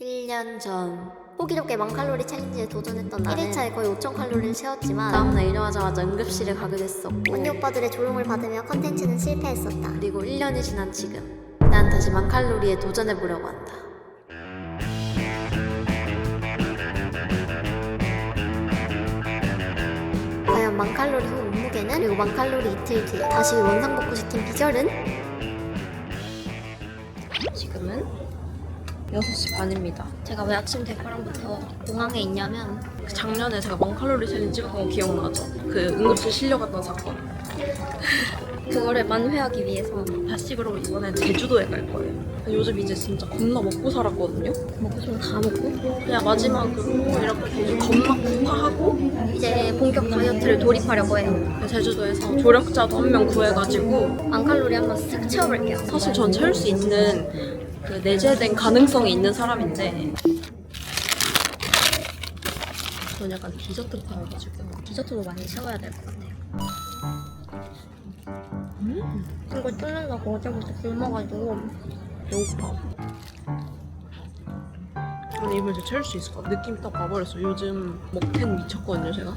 1년 전 호기롭게 만칼로리 챌린지에 도전했던 나는 1일차에 거의 5,000칼로리를 채웠지만 다음날 다음날 일어나자마자 응급실에 가게 됐었고 언니 오빠들의 조롱을 받으며 컨텐츠는 실패했었다. 그리고 1년이 지난 지금 난 다시 만칼로리에 도전해보려고 한다 과연 만칼로리 후 몸무게는 그리고 만칼로리 이틀 뒤에 다시 원상복구 시킨 비결은? 지금은 6시 반입니다 제가 왜 아침 대바람부터 공항에 있냐면 작년에 제가 멍칼로리 챌린지 찍었던 거 기억나죠? 그 응급실 실려갔던 사건. 그거를 만회하기 위해서 그러고 이번엔 제주도에 갈 거예요. 요즘 이제 진짜 겁나 먹고 살았거든요. 먹고 싶은 거다 먹고 그냥 마지막으로 이렇게 겁나 쿠파하고 이제 본격 다이어트를 돌입하려고 해요. 제주도에서 조력자도 한 명 구해가지고 만칼로리 한번 싹 채워볼게요. 사실 전 채울 수 있는 그 내재된 가능성이 있는 사람인데 전 약간 디저트 파여가지고 디저트도 많이 채워야 될 것 같아요. 이거 뜯는다고 어제부터 굶어가지고 배고파. 아니 이걸 이제 채울 수 있을까? 느낌 딱 봐버렸어. 요즘 먹텐 미쳤거든요 제가.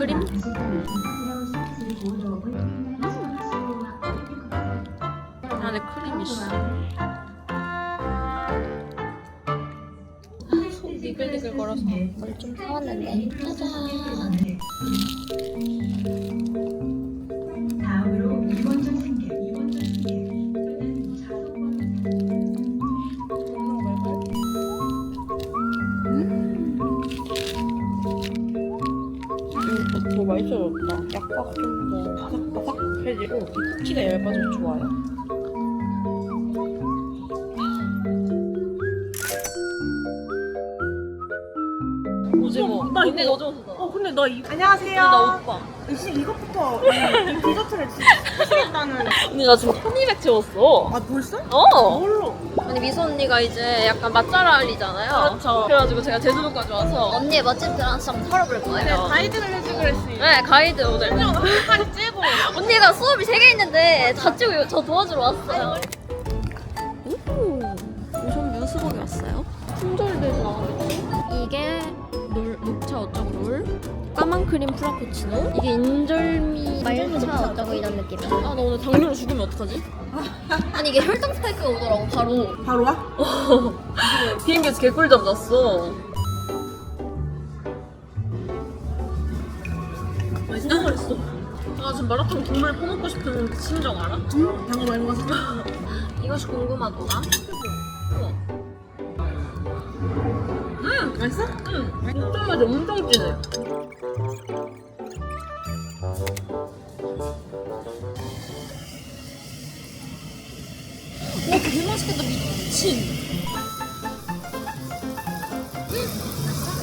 그림? 안에 크림이 있어. 니글니글 걸어서 뭘 좀 사왔는데 짜잔 약과가 좀 더 바삭바삭해지고 이 쿠키가 얇아서 좋아요. 오징어. 나 이거 오징어 어 근데 나 이, 근데 나 오빠. 이것부터 이, 이 디저트를 하시겠다는 언니 나 지금 1200 채웠어. 아 벌써? 어. 뭘로? 아니 미소 언니가 이제 약간 맛자라 알리잖아요. 그렇죠. 그래가지고 제가 제주도까지 와서 언니의 드란스 한번 털어볼 거예요. 가이드를 했으니 네 가이드 오늘. 한찌고 언니가 수업이 3개 있는데 다 찍고 저 도와주러 왔어요. 우선 뮤스벅이 왔어요. 품절돼서 나왔겠지? 이게 놀, 녹차 어쩌고 롤 까만 크림 프라푸치노 이게 인절미 말차 어쩌고 이런 느낌. 아나 오늘 당뇨로 죽으면 어떡하지? 아니 이게 혈당 스파이크가 오더라고 바로. 바로 와? 비행기에서 개꿀잠 잤어. 맛있다 그랬어. 아 지금 마라탕 국물 퍼먹고 싶은 그 심정 알아? 방금 말한 거 같아 이것이 궁금하더라. 우와. 음 맛있어? 응. 엄청 맛이 엄청 진해. 와 되게 맛있겠다 미친.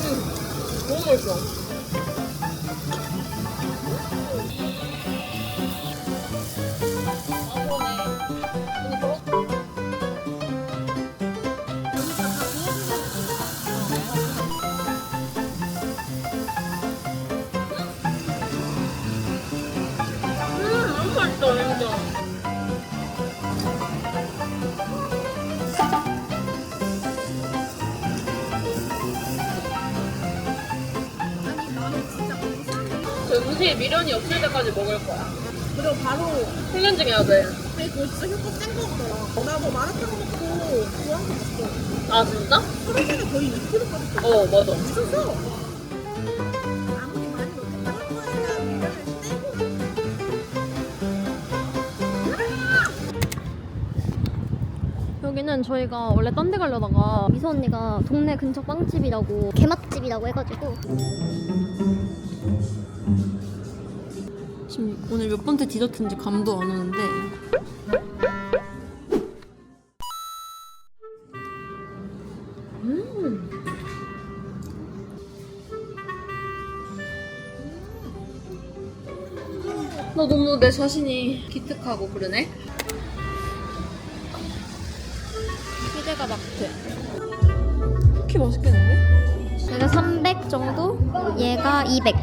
음. 너무 맛있어. 저 음식에 미련이 없을 때까지 먹을 거야. 그리고 바로 클렌징 해야 돼. 아니 그거 진짜 효과 센거 같더라 나뭐 마라탕 먹고 좋아한 거 있어 아 진짜? 하루 전에 거의 2kg까지 어 맞아. 쪘어 아 여기는 저희가 원래 딴 데 가려다가 미소 언니가 동네 근처 빵집이라고 개맛집이라고 해가지고 지금 오늘 몇 번째 디저트인지 감도 안 오는데. 나 너무 내 자신이 기특하고 그러네. 쿠키 맛있겠는데? 제가 300 정도, 얘가 200.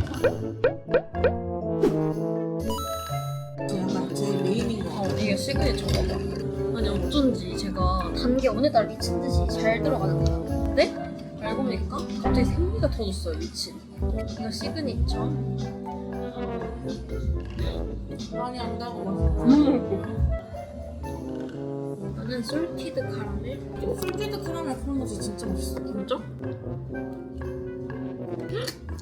이게 시그니처인가 봐. 아니 어쩐지 제가 단 게 어느 날 미친 듯이 잘 들어가는 거야. 근데 알고 보니까 갑자기 생리가 터졌어요 미친. 이거 시그니처. 많이 안다고 나는 솔티드 카라멜. 막. 솔티드 카라멜 그런 거지 진짜 맛있어. 진짜?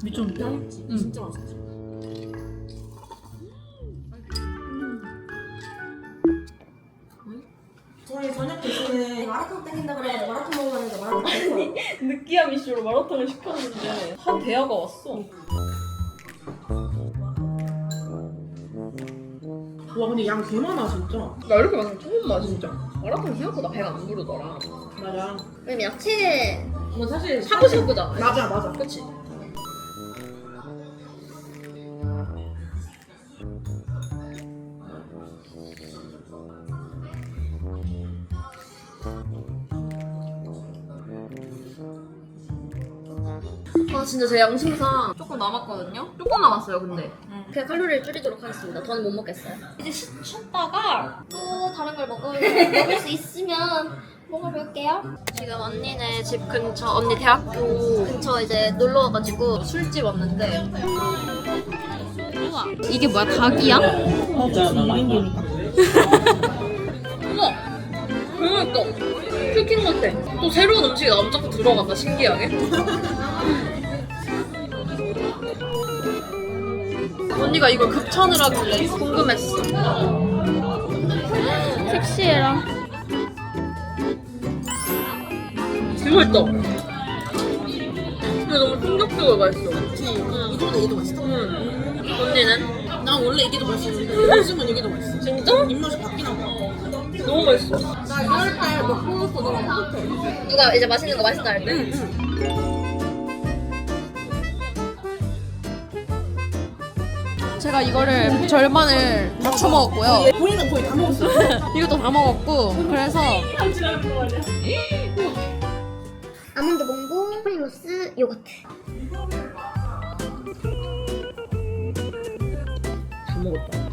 미쳤는데? 맛있지? 응. 진짜 맛있지. 저희 저녁 대신에 마라탕 땡긴다 그래가지고 마라탕 먹으려 했는데 마라탕 땡겨. 느끼함 이슈로 마라탕을 시켰는데 한 대야가 왔어. 와 근데 양 개 많아 진짜. 나 이렇게 많은 거 처음 봐 진짜. 마라탕 생각보다 배가 안 부르더라. 맞아. 왜냐면 야채 뭐 사실 샤브샤브잖아. 맞아 맞아. 그치? 아 진짜 제 양심상 조금 남았거든요? 조금 남았어요 근데 그냥 칼로리를 줄이도록 하겠습니다. 더는 못 먹겠어요. 이제 쉬, 쉬었다가 또 다른 걸 먹을, 먹을 수 있으면 먹어볼게요. 지금 언니네 집 근처 언니 대학교 근처 이제 놀러 와가지고 술집 왔는데 우와 이게 뭐야 닭이야? 맞아. 2인분이니까. 우와 그러니까 치킨 같아 또 새로운 음식이 나오면 자꾸 들어간다 신기하게 언니가 이걸 극찬을 하길래 궁금했어 되게 맛있다 근데 너무 충격적으로 맛있어 그치. 이거보다 얘도 맛있어. 응. 언니는? 난 원래 이게 더 맛있었는데 요즘은 이게 더 맛있어. 진짜? 입맛이 바뀌나 봐. 너무 맛있어 나 이럴 때 먹고 먹고 너무 뿌듯해. 누가 이제 맛있는 거 맛있다 할 때. 제가 이거를 절반을 다 처먹었고요. 본인은 거의 다 먹었어. 이것도 다 먹었고 그래서 아몬드 봉고 프리무스 요거트. 다 먹었다.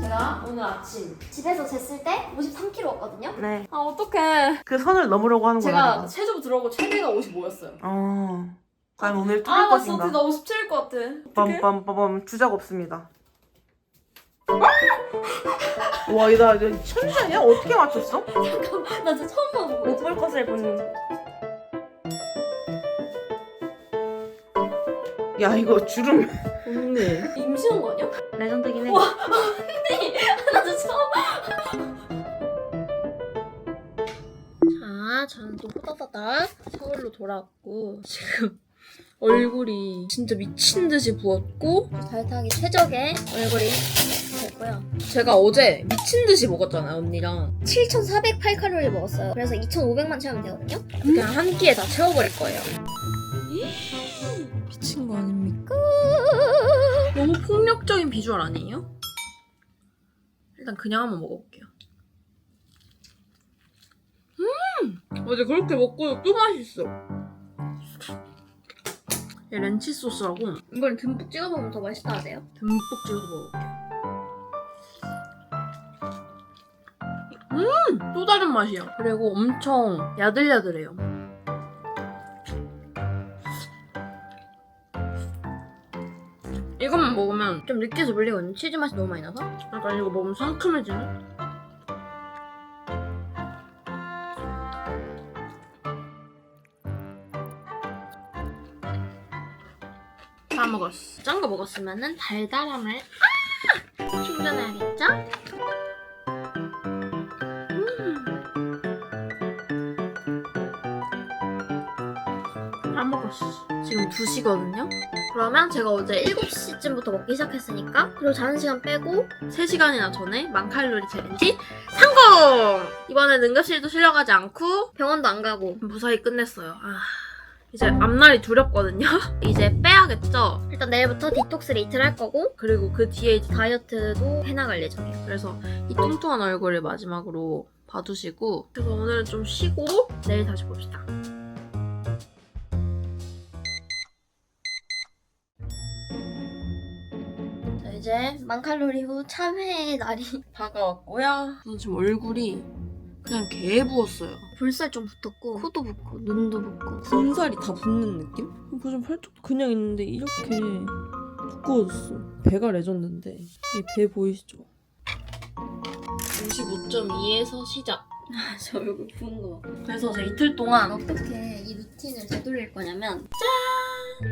제가 오늘 아침 집에서 쟀을 때 53kg였거든요. 네. 아 어떡해. 그 선을 넘으려고 하는 제가 체중 들어오고 최대가 55였어요. 어. 과연 오늘 뚫을 아, 나 것인가? 진짜 나 57일 것 같아. 어떡해? 빰빰빰빰 주작 없습니다. 와, 이다 이거 천사냐? 어떻게 맞췄어? 나 진짜 처음 봐본 거야. 못볼 것을 본. 야, 이거 주름. 언니. 임신한 거 아니야? 레전드긴 해. 나 진짜 처음. 자, 저는 또 후다다닥 서울로 돌아왔고 지금 얼굴이 진짜 미친 듯이 부었고 다이어트하기 최적의 얼굴이 됐고요. 제가 어제 미친 듯이 먹었잖아요 언니랑 7,408칼로리 먹었어요. 그래서 2,500만 채우면 되거든요. 그냥 한 끼에 다 채워버릴 거예요. 미친 거 아닙니까? 너무 폭력적인 비주얼 아니에요? 일단 그냥 한번 먹어볼게요. 음! 어제 그렇게 먹고 또 맛있어. 얘 렌치 소스라고 이걸 듬뿍 찍어 먹으면 더 맛있다 하대요. 듬뿍 찍어서 먹어볼게요. 음! 또 다른 맛이야. 그리고 엄청 야들야들해요. 이것만 먹으면 좀 느끼해서 물리거든요. 치즈 맛이 너무 많이 나서. 약간 이거 먹으면 상큼해지네. 다 먹었어. 짠 거 먹었으면은 달달함을 아! 충전해야겠죠? 2시거든요? 그러면 제가 어제 7시쯤부터 먹기 시작했으니까 그리고 자는 시간 빼고 3시간이나 전에 만칼로리 챌린지 성공! 이번엔 응급실도 실려가지 않고 병원도 안 가고 무사히 끝냈어요. 아, 이제 앞날이 두렵거든요? 이제 빼야겠죠? 일단 내일부터 디톡스를 이틀 할 거고 그리고 그 뒤에 이제 다이어트도 해나갈 예정이에요. 그래서 이 뚱뚱한 얼굴을 마지막으로 봐두시고 그래서 오늘은 좀 쉬고 내일 다시 봅시다. 만칼로리 후 참회의 날이 다가왔고요. 저는 지금 얼굴이 그냥 개 부었어요. 볼살 좀 붙었고 코도 붓고 눈도 붓고 군살이 다 붙는 느낌? 보시면 팔뚝도 그냥 있는데 이렇게 두꺼워졌어. 배가 레전드인데 이 배 보이시죠? 55.2에서 시작. 저 얼굴 부은 거 봐. 그래서 제 이틀 동안 어떻게 이 루틴을 되돌릴 거냐면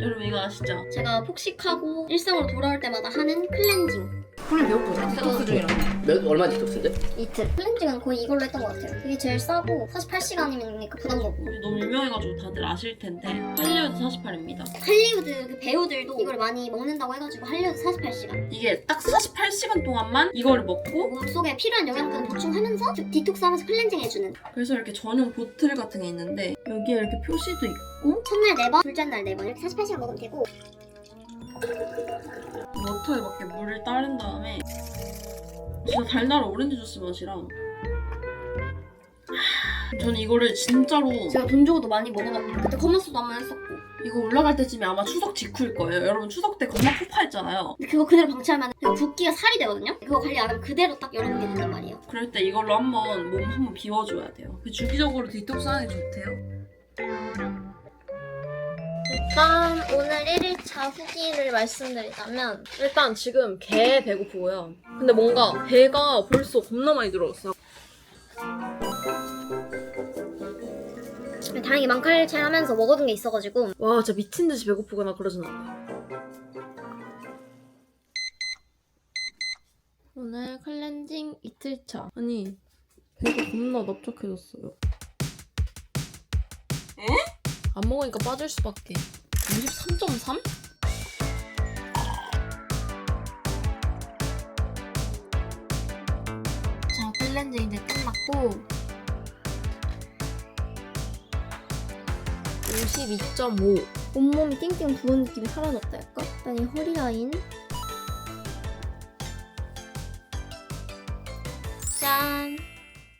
여러분 이거 아시죠? 제가 폭식하고 일상으로 돌아올 때마다 하는 클렌징 콜 배고프죠? 디톡스 중이랑 몇 얼마 디톡스인데? 이틀. 클렌징은 거의 이걸로 했던 것 같아요. 그게 제일 싸고 48시간이니까 부담도 없고. 너무 유명해가지고 다들 아실 텐데 할리우드 48입니다. 할리우드 그 배우들도 이걸 많이 먹는다고 해가지고 할리우드 48시간. 이게 딱 48시간 동안만 이거를 먹고 몸 속에 필요한 영양분 보충하면서 디- 디톡스하면서 클렌징 해주는. 그래서 이렇게 전용 보틀 같은 게 있는데 여기에 이렇게 표시도 있고 첫날 4번, 둘째 날 4번 이렇게 48시간 먹으면 되고 워터에 맞게 물을 따른 다음에 진짜 달달한 오렌지 주스 맛이랑 저는 이거를 진짜로 제가 돈 주고도 많이 먹어봤고 그때 커머스도 한 번 했었고 이거 올라갈 때쯤에 아마 추석 직후일 거예요. 여러분 추석 때 겁나 폭파했잖아요. 근데 그거 그대로 방치하면 그 붓기가 살이 되거든요 그거 관리 안 하면 그대로 딱 열어놓게 된단 말이에요 그럴 때 이걸로 한번 몸 한번 비워줘야 돼요. 그 주기적으로 디톡스 하는 게 좋대요. 일단 오늘 1일차 후기를 말씀드리자면 일단 지금 개 배고프고요. 근데 뭔가 배가 벌써 겁나 많이 들어갔어요. 다행히 만칼체 하면서 먹어둔 게 있어가지고 와 진짜 미친 듯이 배고프거나 그러진 않아요. 오늘 클렌징 이틀차. 아니 배가 겁나 납작해졌어요. 에? 안 먹으니까 빠질 수밖에. 23.3? 자 클렌징 이제 끝났고 52.5. 온몸이 띵띵 부은 느낌이 사라졌다 약간 일단 이 허리 라인 짠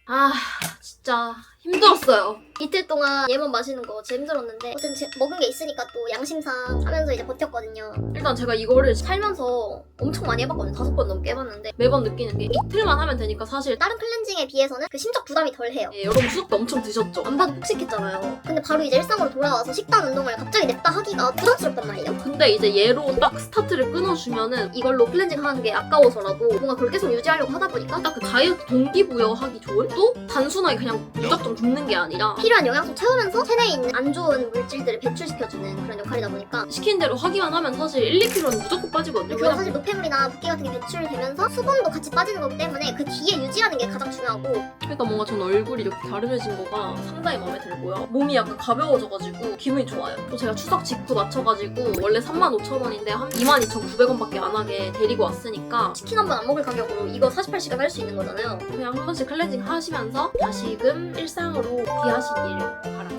아 진짜 힘들었어요. 이틀 동안 얘만 마시는 거 진짜 힘들었는데 어쨌든 제- 먹은 게 있으니까 또 양심상 하면서 이제 버텼거든요. 일단 제가 이거를 살면서 엄청 많이 해봤거든요. 다섯 번 넘게 해봤는데 매번 느끼는 게 이틀만 하면 되니까 사실 다른 클렌징에 비해서는 그 심적 부담이 덜 해요. 예, 여러분 수족도 엄청 드셨죠? 안 봐도 폭식했잖아요. 근데 바로 이제 일상으로 돌아와서 식단 운동을 갑자기 냈다 하기가 부담스럽단 말이에요. 근데 이제 얘로 딱 스타트를 끊어주면은 이걸로 클렌징 하는 게 아까워서라도 뭔가 그걸 계속 유지하려고 하다 보니까 딱 그 다이어트 동기부여하기 좋은? 또 단순하게 그냥 무작정 죽는 게 아니라 필요한 영양소 채우면서 체내에 있는 안 좋은 물질들을 배출시켜주는 그런 역할이다 보니까 시킨 대로 하기만 하면 사실 1, 2kg는 무조건 빠지거든요. 그거 사실 노폐물이나 붓기 같은 게 배출되면서 수분도 같이 빠지는 거기 때문에 그 뒤에 유지하는 게 가장 중요하고 그러니까 뭔가 저는 얼굴이 이렇게 갸름해진 거가 상당히 마음에 들고요. 몸이 약간 가벼워져가지고 기분이 좋아요. 또 제가 추석 직후 맞춰가지고 원래 35,000원인데 한 22,900원밖에 안 하게 데리고 왔으니까 치킨 한 번 안 먹을 가격으로 이거 48시간 할 수 있는 거잖아요 그냥 한 번씩 클렌징 하시면서 다시금 일상 으로 귀하시기를 바랍니다. 그럼 안녕!